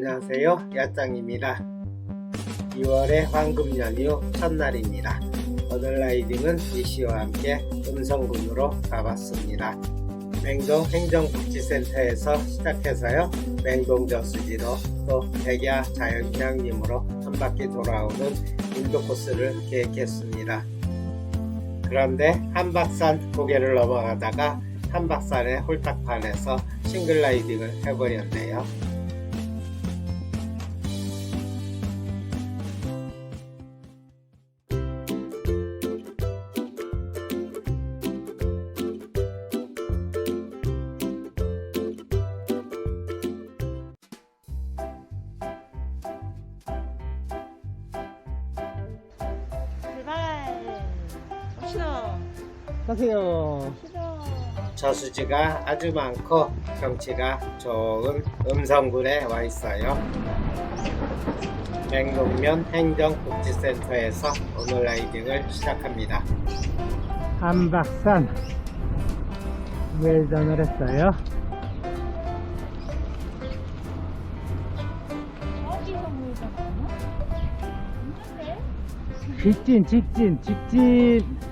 안녕하세요. 야짱입니다. 2월의 황금 연휴 첫날입니다. 오늘 라이딩은 미씨와 함께 음성군으로 가봤습니다. 맹동 행정복지센터에서 시작해서요. 맹동 저수지로 또 백야 자연휴양림으로 한 바퀴 돌아오는 인도 코스를 계획했습니다. 그런데 한박산 고개를 넘어가다가 한박산의 홀딱판에서 싱글라이딩을 해버렸네요. 가세요. 저수지가 아주 많고 경치가 좋은 음성군에 와 있어요. 맹동면 행정복지센터에서 오늘 라이딩을 시작합니다. 한박산 우회전을 했어요. 직진, 직진, 직진.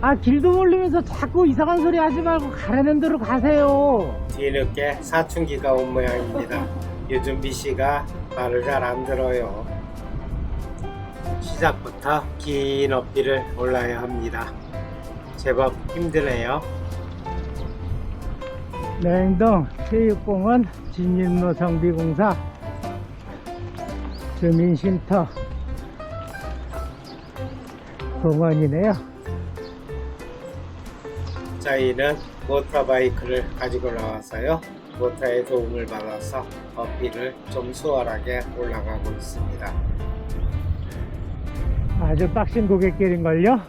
아, 길도 모르면서 자꾸 이상한 소리 하지 말고 가라는 대로 가세요. 뒤늦게 사춘기가 온 모양입니다. 요즘 미씨가 말을 잘 안 들어요. 시작부터 긴 어필을 올라야 합니다. 제법 힘드네요. 냉동 체육공원 진입로 정비공사 주민쉼터 공원이네요. 저희는 모터바이크를 가지고 나와서요. 모터의 도움을 받아서 어필을 좀 수월하게 올라가고 있습니다. 아주 빡신 고객길인걸요?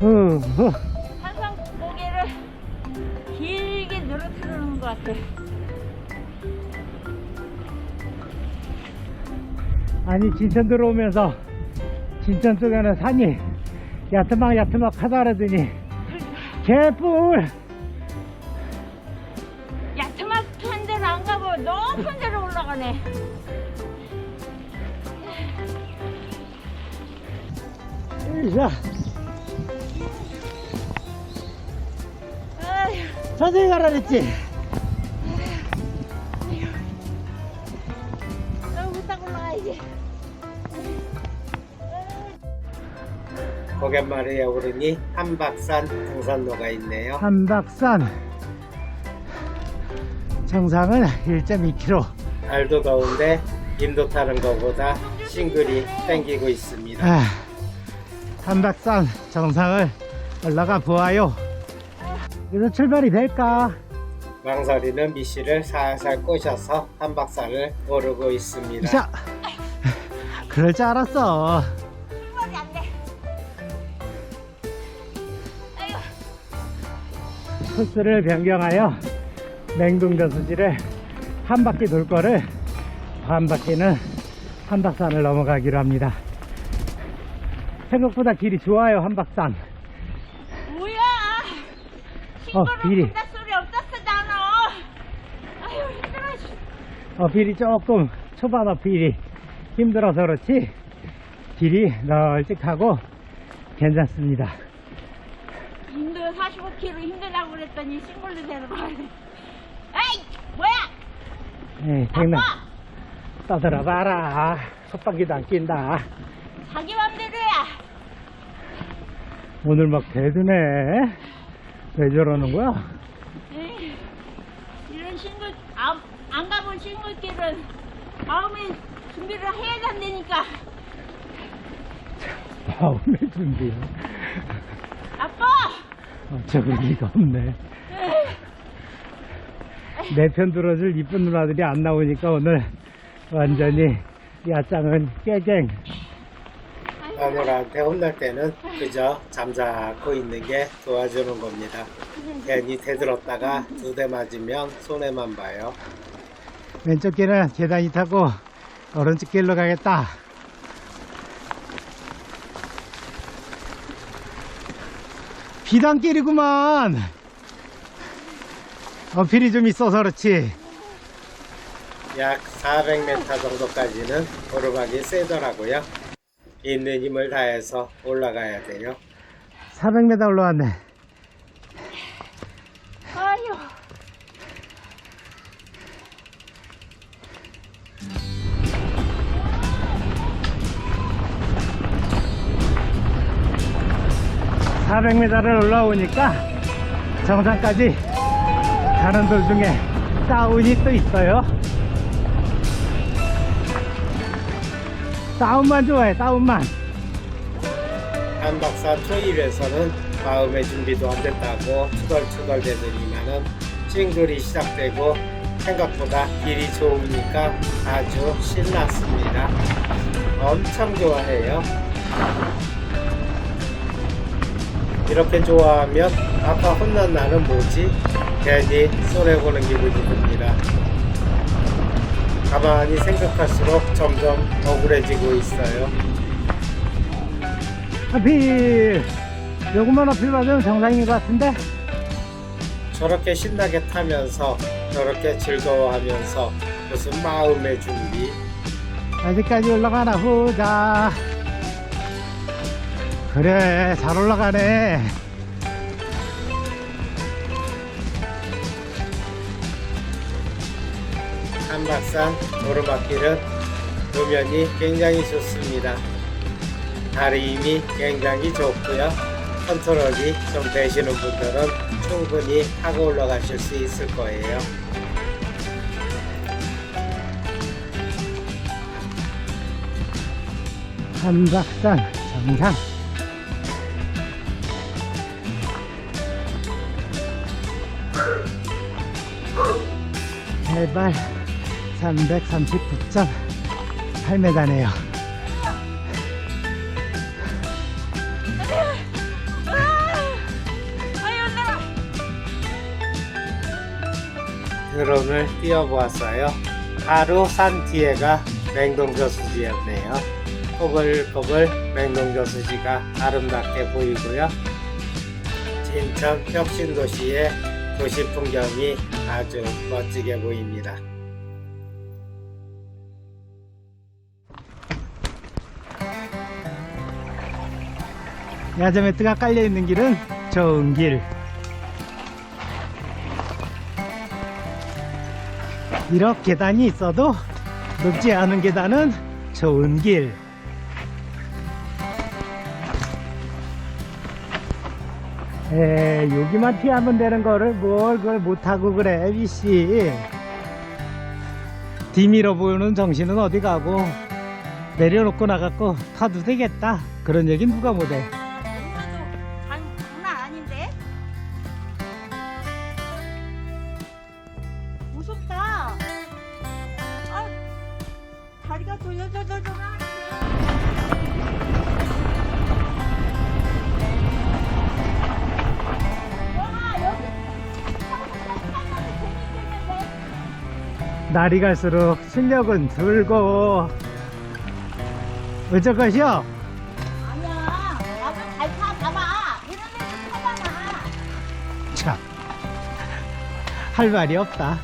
후, 후. 항상 고개를 길게 늘어뜨리는 것 같아. 아니 진천 들어오면서 진천 쪽에는 산이 야트막 야트막 하다 그러더니 개뿔. 야트막한 데로 안 가고 높은 데로 올라가네. 자. 아휴, 천천히 가라 그랬지 고갯마루에 오르니 한박산 등산로가 있네요. 한박산 정상은 1.2km 날도 더운데 인도 타는 것보다 싱글이 땡기고 있습니다. 아, 한박산 정상을 올라가 보아요 그래서 출발이 될까 망설이는 미씨를 살살 꼬셔서 한박산을 오르고 있습니다. 자 그럴 줄 알았어 코스를 변경하여 맹동저수지를 한 바퀴 돌 거를 한 바퀴는 한박산을 넘어가기로 합니다. 생각보다 길이 좋아요, 한박산. 뭐야? 어, 군다 소리 없었잖아. 아휴, 힘들어. 씨. 어, 빌이 조금 초반 어필이 힘들어서 그렇지 길이 널찍하고 괜찮습니다. 45km 힘들다고 그랬더니 싱글로 데려가야 돼. 에이! 뭐야! 예, 백날 아빠! 떠들어 봐라. 속박이도 안 낀다. 자기 맘대로야! 오늘 막 대드네. 왜 저러는 거야? 에이, 이런 싱글, 안, 안 가본 싱글길은 마음에 준비를 해야 된다니까. 마음의 준비. 아빠! 어쩌고 리가 없네. 내 편 들어줄 이쁜 누나들이 안 나오니까 오늘 완전히 야짱은 깨갱. 마누라한테 혼날 때는 그저 잠자고 있는 게 도와주는 겁니다. 괜히 대들었다가 두 대 맞으면 손해만 봐요. 왼쪽 길은 계단이 타고 오른쪽 길로 가겠다. 비단길이구만. 어필이 좀 있어서 그렇지. 약 400m 정도까지는 오르막이 세더라고요. 있는 힘을 다해서 올라가야 돼요. 400m 올라왔네. 400m를 올라오니까 정상까지 가는 돌 중에 다운이 또 있어요. 다운만 좋아해 다운만. 한박사 초입에서는 마음의 준비도 안 됐다고 투덜투덜 대들리면은 찡글이 시작되고 생각보다 길이 좋으니까 아주 신났습니다. 엄청 좋아해요. 이렇게 좋아하면 아까 혼난 나는 뭐지? 괜히 손해보는 기분이 듭니다. 가만히 생각할수록 점점 억울해지고 있어요. 하필, 요것만 어필 받으면 정상인 것 같은데? 저렇게 신나게 타면서 저렇게 즐거워하면서 무슨 마음의 준비 아직까지 올라가나 보자. 그래, 잘 올라가네. 한박산 오르막길은 도면이 굉장히 좋습니다. 다리 힘이 굉장히 좋고요. 컨트롤이 좀 되시는 분들은 충분히 타고 올라가실 수 있을 거예요. 한박산 정상. 해발 339.8m네요. 아유, 나. 드론을 띄워보았어요. 바로 산 뒤에가 맹동저수지였네요. 꼬불꼬불 맹동저수지가 아름답게 보이고요. 진천 혁신도시의 도시 풍경이 아주 멋지게 보입니다. 야자매트가 깔려있는 길은 좋은 길. 이렇게 계단이 있어도 높지 않은 계단은 좋은 길. 에 여기만 피하면 되는 거를 뭘 그걸 못하고 그래 비씨. 뒤밀어 보이는 정신은 어디 가고 내려놓고 나갔고 타도 되겠다. 그런 얘기 누가 못해 날이 갈수록 실력은 줄고 어쩔 것이요? 아니야. 나도 잘 타, 봐봐. 데서 타잖아. 참, 할 말이 없다.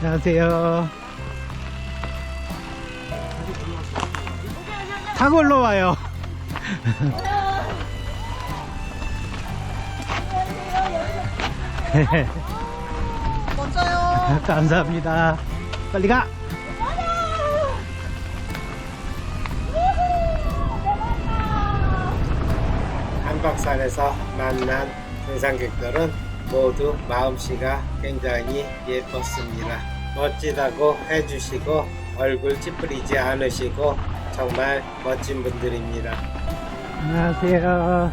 안녕하세요. 타고 올라와요. 멋져요. 감사합니다. 빨리 가. 한박산에서 만난 등산객들은 모두 마음씨가 굉장히 예뻤습니다. 멋지다고 해주시고 얼굴 찌푸리지 않으시고 정말 멋진 분들입니다. 안녕하세요.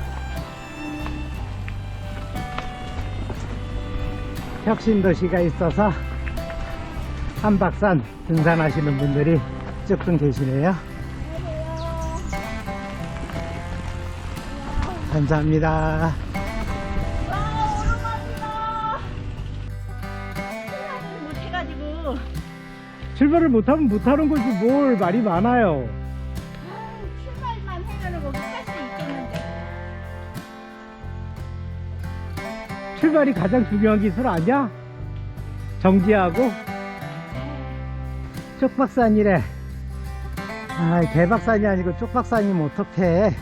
혁신도시가 있어서 한박산 등산하시는 분들이 쭉쭉 계시네요. 감사합니다. 와, 오랜만이다. 못해가지고 출발을 못하면 못하는 거지 뭘 말이 많아요. 출발이 가장 중요한 기술 아니야? 정지하고 쪽박산이래. 아 대박산이 아니고 쪽박산이면 어떡해.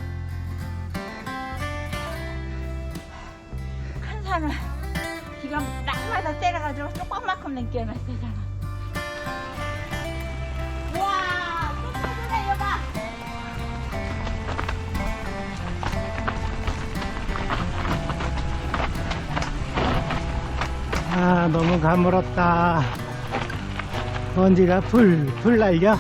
아 너무 가물었다. 먼지가 풀풀 날려.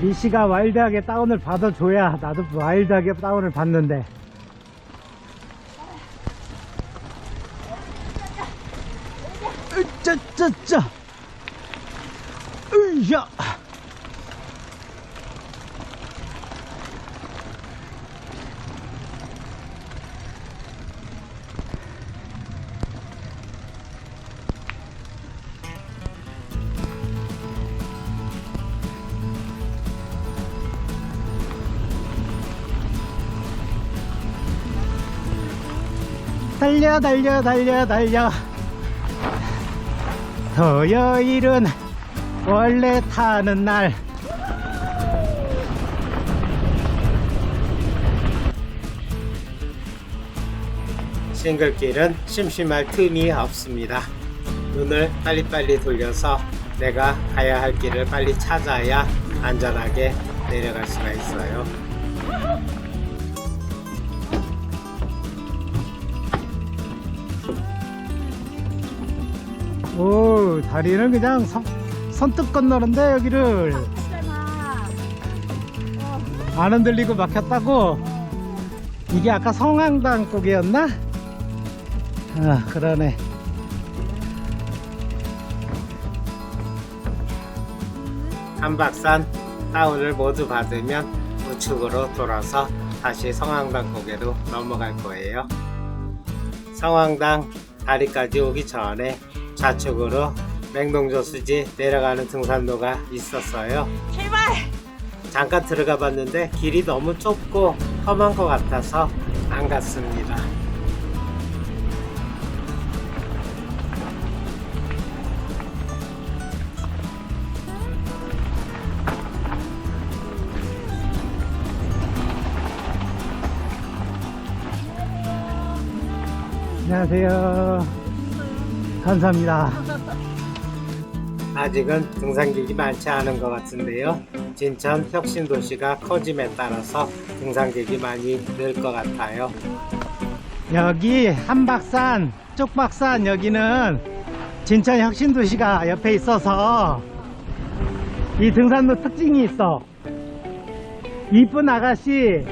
미씨가 와일드하게 다운을 받아줘야 나도 와일드하게 다운을 받는데 으짜짜짜 으야 달려 달려 달려 달려 토요일은 원래 타는 날 싱글길은 심심할 틈이 없습니다. 눈을 빨리빨리 돌려서 내가 가야 할 길을 빨리 찾아야 안전하게 내려갈 수가 있어요. 오 다리는 그냥 선, 선뜻 건너는데 여기를. 안 흔들리고 막혔다고 이게 아까 성황당 쪽이었나? 아 그러네 한박산 다운을 모두 받으면 우측으로 돌아서 다시 성황당 고개로 넘어갈 거예요. 성황당 다리까지 오기 전에 좌측으로 맹동저수지 내려가는 등산로가 있었어요. 출발! 잠깐 들어가 봤는데 길이 너무 좁고 험한 것 같아서 안 갔습니다. 안녕하세요 감사합니다 아직은 등산객이 많지 않은 것 같은데요. 진천 혁신도시가 커짐에 따라서 등산객이 많이 늘 것 같아요. 여기 한박산 쪽박산 여기는 진천 혁신도시가 옆에 있어서 이 등산로 특징이 있어 이쁜 아가씨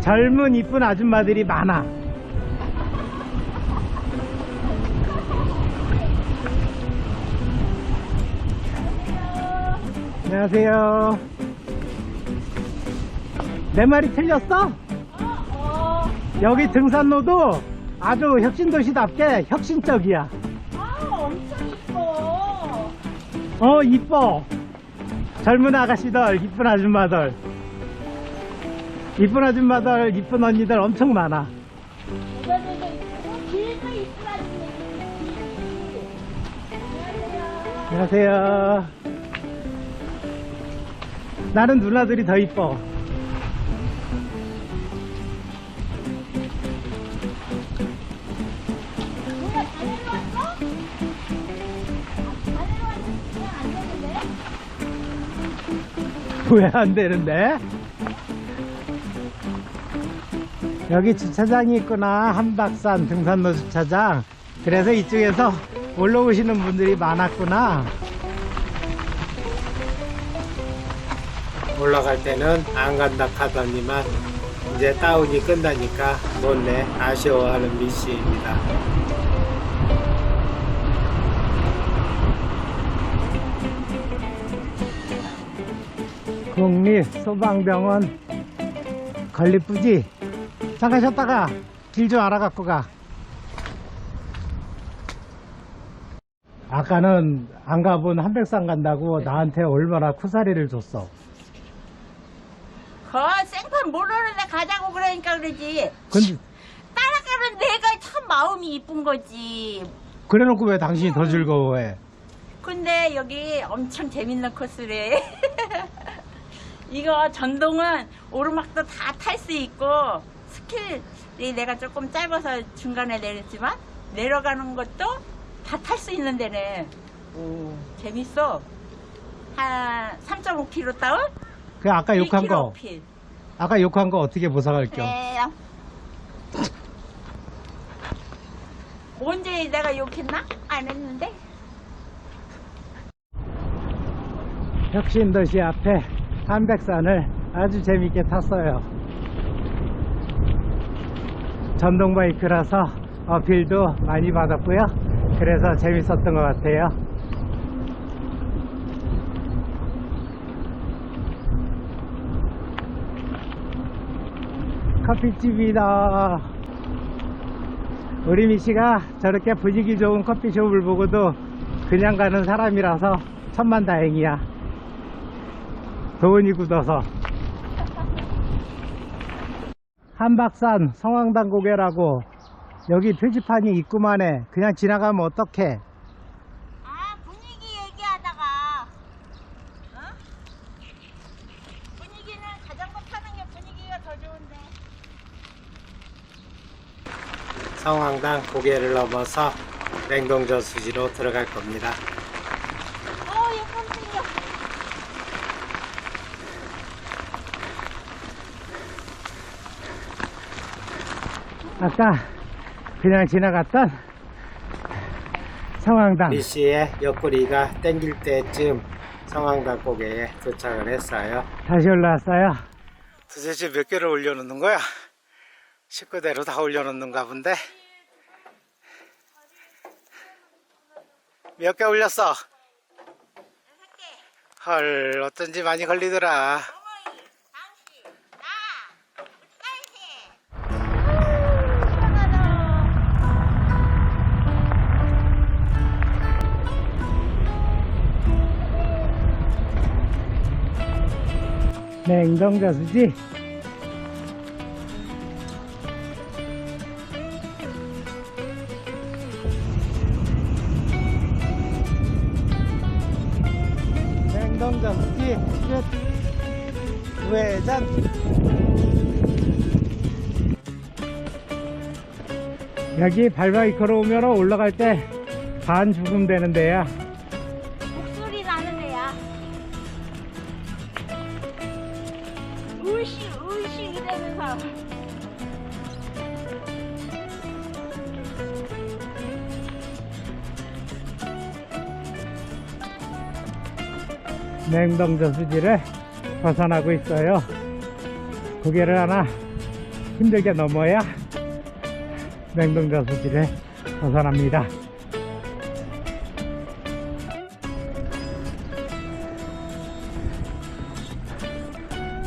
젊은 이쁜 아줌마들이 많아 안녕하세요 내 말이 틀렸어? 어, 여기 등산로도 아주 혁신도시답게 혁신적이야. 아, 엄청 이뻐. 어, 이뻐. 젊은 아가씨들, 이쁜 아줌마들. 이쁜 아줌마들, 이쁜 언니들 엄청 많아. 여자들도 있고, 길도 이쁘다니. 안녕하세요. 안녕하세요. 나는 누나들이 더 이뻐. 내려왔어? 아? 왜안 되는데? 여기 주차장이 있구나. 한박산 등산로 주차장. 그래서 이쪽에서 올라오시는 분들이 많았구나. 올라갈 때는 안 간다 카더니만 이제 다운이 끝나니까 몰래 아쉬워하는 미씨입니다. 국립소방병원 건립부지 잠깐 쉬었다가 길 좀 알아갖고 가 아까는 안 가본 한백산 간다고 나한테 얼마나 쿠사리를 줬어 그 생판 모르는데 가자고 그러니까 그러지. 근데 따라가는 내가 참 마음이 이쁜 거지. 그래놓고 왜 당신이 더 즐거워해? 근데 여기 엄청 재밌는 코스래. 이거 전동은 오르막도 다 탈 수 있고 스킬이 내가 조금 짧아서 중간에 내렸지만 내려가는 것도 다 탈 수 있는 데네. 오, 재밌어. 한 3.5km 다운? 그 아까 욕한 1km 거, 어필. 아까 욕한 거 어떻게 보상할 겸? 그래요. 언제 내가 욕했나? 안 했는데. 혁신도시 앞에 한백산을 아주 재밌게 탔어요. 전동 바이크라서 어필도 많이 받았고요. 그래서 재밌었던 것 같아요. 커피집이다. 우리 미씨가 저렇게 분위기 좋은 커피숍을 보고도 그냥 가는 사람이라서 천만 다행이야. 돈이 굳어서 한박산 성황당 고개라고 여기 표지판이 있구만 해 그냥 지나가면 어떡해 아 분위기 얘기하다가 어? 분위기는 자전거 타는 게 분위기가 더 좋은데 성황당 고개를 넘어서 냉동저수지로 들어갈 겁니다. 어 분위기 아까 그냥 지나갔던 성황당 미씨의 옆구리가 땡길 때쯤 성황당 고개에 도착을 했어요. 다시 올라왔어요 도대체 몇 개를 올려놓는 거야? 식구대로 다 올려놓는가 본데? 몇 개 올렸어? 헐, 어쩐지 많이 걸리더라. 딸새 냉동저수지 끝. 우회전. 여기 발바이크로 오면 올라갈 때 반 죽음 되는 데야 냉동저수지를 벗어나고 있어요. 고개를 하나 힘들게 넘어야 냉동저수지를 벗어납니다.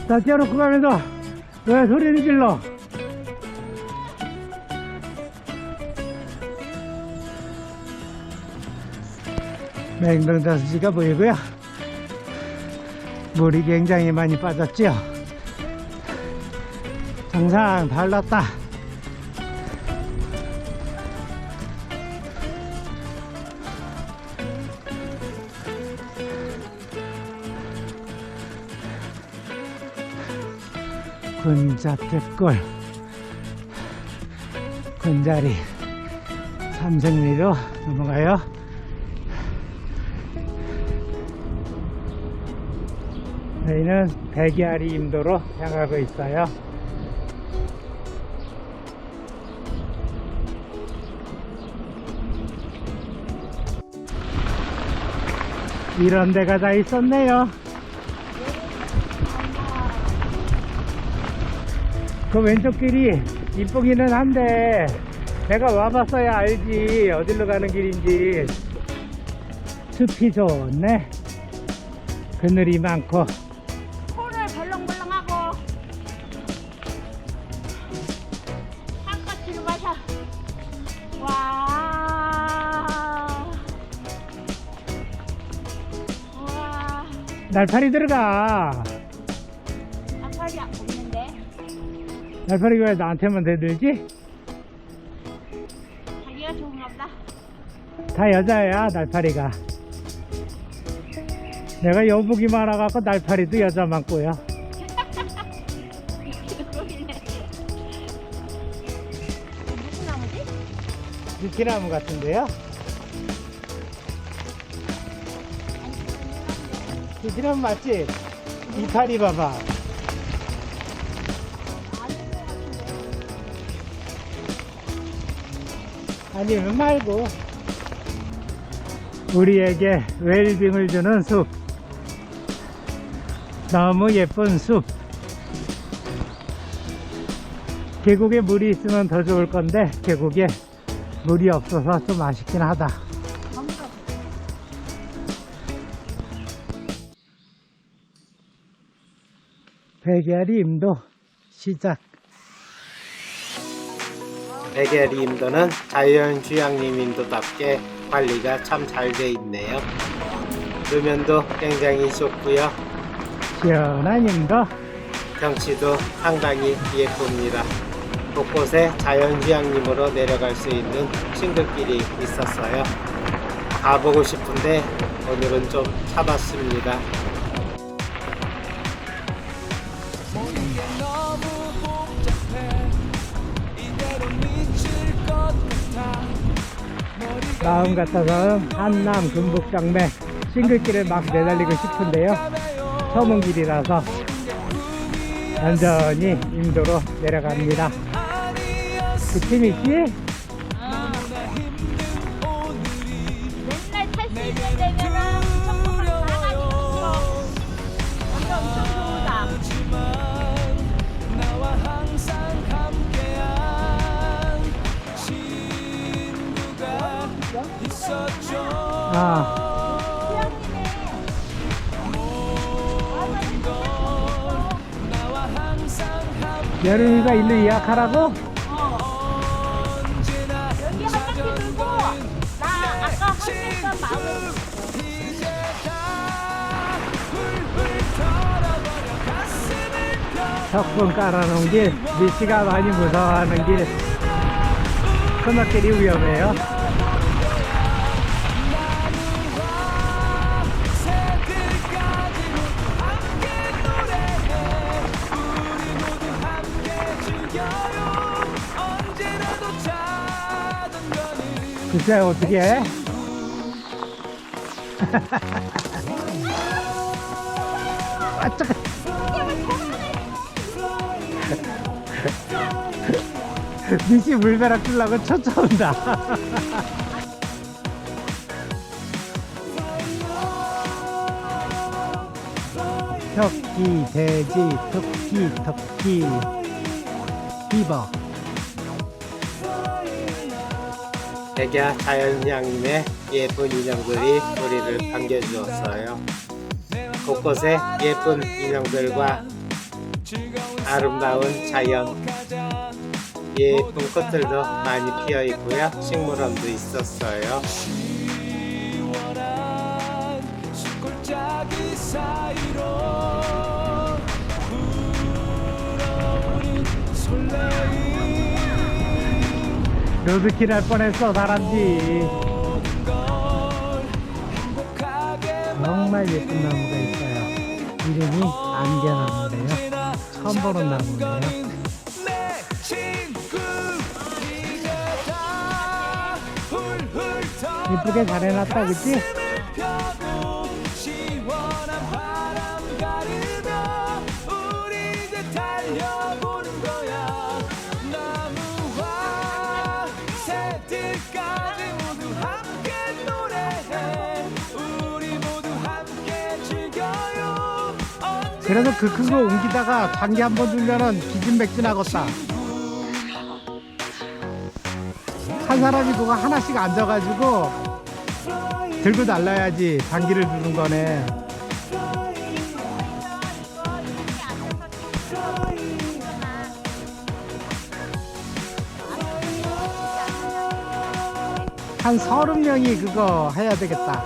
자, 띄워놓고 가면서 왜 소리를 질러? 냉동저수지가 보이고요. 물이 굉장히 많이 빠졌죠. 정상 달랐다. 군자택골 군자리 삼성리로 넘어가요. 저희는 백야리 임도로 향하고 있어요. 이런 데가 다 있었네요. 그 왼쪽 길이 이쁘기는 한데 내가 와봤어야 알지 어디로 가는 길인지 숲이 좋네 그늘이 많고 날파리 들어가. 아파리 없는데 날파리가 왜 나한테만 대들지? 자기가 좋은가 보다. 다 여자야, 날파리가. 내가 여복이 많아갖고 날파리도 여자 많고요. 무슨 나무지? 느티나무 같은데요? 느티나무 맞지? 이파리 봐봐. 아니면 말고 우리에게 웰빙을 주는 숲 너무 예쁜 숲 계곡에 물이 있으면 더 좋을 건데 계곡에 물이 없어서 좀 아쉽긴 하다 백야리 임도 시작 백예리 인도는 자연휴양림 인도답게 관리가 참 잘 돼 있네요.路면도 굉장히 좋고요. 시원한 임도 경치도 상당히 예쁩니다. 곳곳에 자연휴양림으로 내려갈 수 있는 싱글길이 있었어요. 가보고 싶은데 오늘은 좀 참았습니다. 마음 같아서는 한남 금북장매 싱글길을 막 내달리고 싶은데요. 서문 길이라서 완전히 임도로 내려갑니다. 그팀 있지? 맨날 탈 수 있는 데 아 여름이가 일로 예약하라고? 여기 한 바퀴 돌고 나 아까 가슴을 펴 석분 깔아놓은 길 미씨가 많이 무서워하는 길 코너길이 위험해요 글쎄 어떻게 해? 아 잠깐 미씨 물벼락 주려고 쫓아온다. 토끼 돼지 토끼 토끼 비버 백야 자연휴양림의 예쁜 인형들이 우리를 반겨주었어요. 곳곳에 예쁜 인형들과 아름다운 자연, 예쁜 꽃들도 많이 피어 있고요. 식물원도 있었어요. 숲골짜기 사이로 불어오는 설레임 로드킬 할 뻔했어 행복하게 정말 예쁜 나무가 있어요. 이름이 안개나무래요. 처음 보는 털어 이쁘게 잘 해놨다 그치? 그래서 그 큰 거 옮기다가 장기 한번 주면은 기진맥진하겠다. 한 사람이 그거 하나씩 앉아가지고 들고 날라야지 장기를 주는 거네. 한 서른 명이 그거 해야 되겠다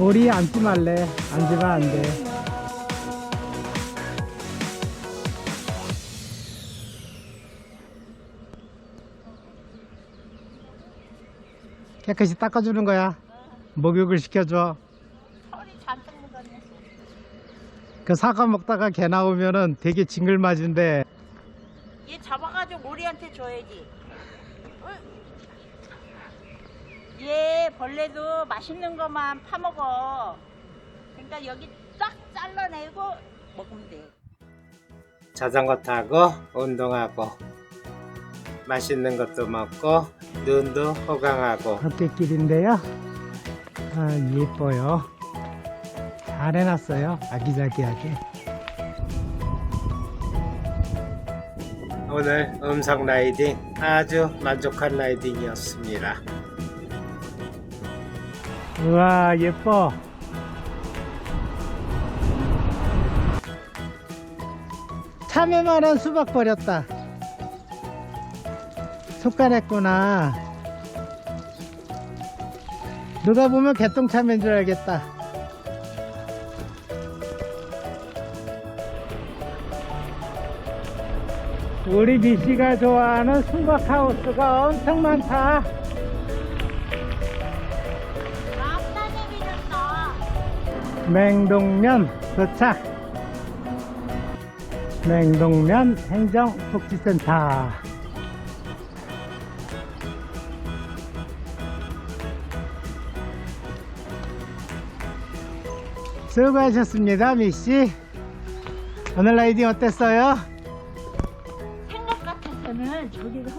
우리 앉지 말래. 앉으면 안 돼. 깨끗이 닦아주는 거야. 목욕을 시켜줘. 털이 잔뜩 묻었네. 그 사과 먹다가 개 나오면은 되게 징글맞은데 얘 잡아가지고 오리한테 줘야지. 어? 얘 벌레도 맛있는 것만 파먹어. 그러니까 여기 쫙 잘라내고 먹으면 돼. 자전거 타고 운동하고 맛있는 것도 먹고 눈도 호강하고 헛개길인데요. 아, 예뻐요. 잘 해놨어요. 아기자기하게. 오늘 음성 라이딩 아주 만족한 라이딩이었습니다. 우와, 예뻐. 참외만한 수박 버렸다. 속가냈구나. 누가 보면 개똥참외인 줄 알겠다. 우리 미씨가 좋아하는 수박 하우스가 엄청 많다. 맹동면 도착. 맹동면 행정복지센터. 수고하셨습니다, 미씨. 오늘 라이딩 어땠어요? 생각 같아서는 저기를